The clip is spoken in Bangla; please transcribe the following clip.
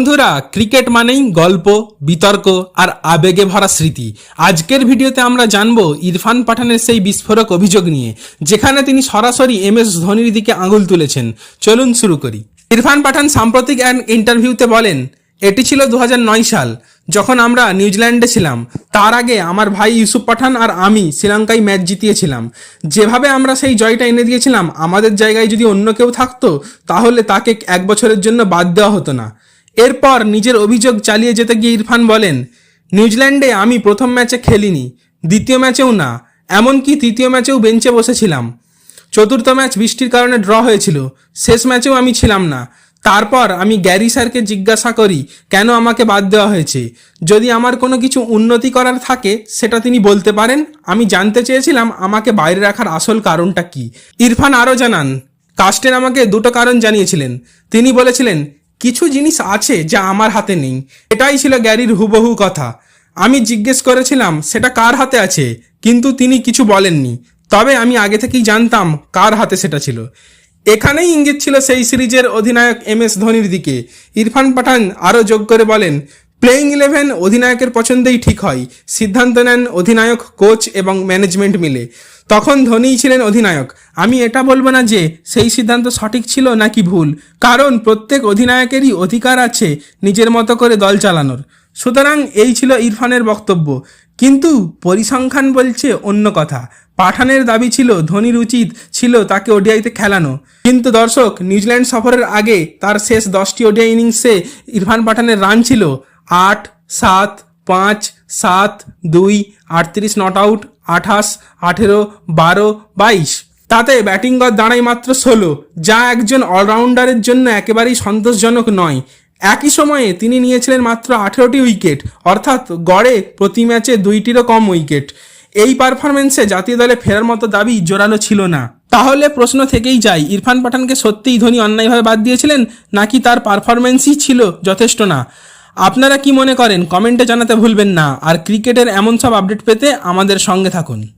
বন্ধুরা ক্রিকেট মানেই গল্প, বিতর্ক আর আবেগে ভরা স্মৃতি। আজকের ভিডিওতে আমরা জানব ইরফান পাঠানের সেই বিস্ফোরক অভিযোগ নিয়ে, যেখানে তিনি সরাসরি এম এস ধোনির দিকে আঙুল তুলেছেন। চলুন শুরু করি। ইরফান পাঠান সাম্প্রতিক এক ইন্টারভিউতে বলেন, এটি ছিল দু হাজার নয় সাল, যখন আমরা নিউজিল্যান্ডে ছিলাম। তার আগে আমার ভাই ইউসুফ পাঠান আর আমি শ্রীলঙ্কায় ম্যাচ জিতিয়েছিলাম। যেভাবে আমরা সেই জয়টা এনে দিয়েছিলাম, আমাদের জায়গায় যদি অন্য কেউ থাকতো, তাহলে তাকে এক বছরের জন্য বাদ দেওয়া হতো না। এরপর নিজের অভিযোগ চালিয়ে যেতে গিয়ে ইরফান বলেন, নিউজিল্যান্ডে আমি প্রথম ম্যাচে খেলিনি, দ্বিতীয় ম্যাচেও না, এমনকি তৃতীয় ম্যাচেও বেঞ্চে বসেছিলাম। চতুর্থ ম্যাচ বৃষ্টির কারণে ড্র হয়েছিল, শেষ ম্যাচেও আমি ছিলাম না। তারপর আমি গ্যারি স্যারকে জিজ্ঞাসা করি, কেন আমাকে বাদ দেওয়া হয়েছে? যদি আমার কোনো কিছু উন্নতি করার থাকে, সেটা তিনি বলতে পারেন? আমি জানতে চেয়েছিলাম আমাকে বাইরে রাখার আসল কারণটা কি। ইরফান আরও জানান কাস্টেন আমাকে দুটো কারণ জানিয়েছিলেন। তিনি বলেছিলেন কিছু জিনিস আছে যা আমার হাতে নেই। এটাই ছিল গ্যারির হুবহু কথা। আমি জিজ্ঞেস করেছিলাম, সেটা কার হাতে আছে? কিন্তু তিনি কিছু বলেননি। তবে আমি আগে থেকেই জানতাম কার হাতে সেটা ছিল। এখানেই ইঙ্গিত ছিল সেই সিরিজের অধিনায়ক এম এস ধোনির দিকে। ইরফান পাঠান আরও যোগ করে বলেন প্লেইং ইলেভেন অধিনায়কের পছন্দেই ঠিক হয়। সিদ্ধান্ত নেন অধিনায়ক কোচ এবং ম্যানেজমেন্ট মিলে। তখন ধোনিই ছিলেন অধিনায়ক। আমি এটা বলব না যে সেই সিদ্ধান্ত সঠিক ছিল নাকি ভুল। কারণ প্রত্যেক অধিনায়কেরই অধিকার আছে নিজের মতো করে দল চালানোর। সুতরাং এই ছিল ইরফানের বক্তব্য। কিন্তু পরিসংখ্যান বলছে অন্য কথা। পাঠানের দাবি ছিল ধোনির উচিত ছিল তাকে ওডিআইতে খেলানো। কিন্তু দর্শক, নিউজিল্যান্ড সফরের আগে তার শেষ দশটি ওডিআই ইনিংসে ইরফান পাঠানের রান ছিল। আট, সাত, পাঁচ, সাত, দুই, আটত্রিশ, নট আউট, আঠাশ, আঠেরো, বারো, বাইশ। তাতে ব্যাটিং গড় দাঁড়ায় মাত্র ষোলো। যা একজন অলরাউন্ডারের জন্য একেবারেই সন্তোষজনক নয়। একই সময়ে তিনি নিয়েছিলেন মাত্র আঠেরোটি উইকেট, অর্থাৎ গড়ে প্রতি ম্যাচে দুইটিরও কম উইকেট। এই পারফরমেন্সে জাতীয় দলে ফেরার মতো দাবি জোরালো ছিল না। তাহলে প্রশ্ন থেকেই যায়, ইরফান পাঠানকে সত্যিই ধোনি অন্যায়ভাবে বাদ দিয়েছিলেন, নাকি তার পারফরমেন্সই ছিল যথেষ্ট না? আপনারা কি মনে করেন? কমেন্টে জানাতে ভুলবেন না। আর ক্রিকেটের এমন সব আপডেট পেতে আমাদের সঙ্গে থাকুন।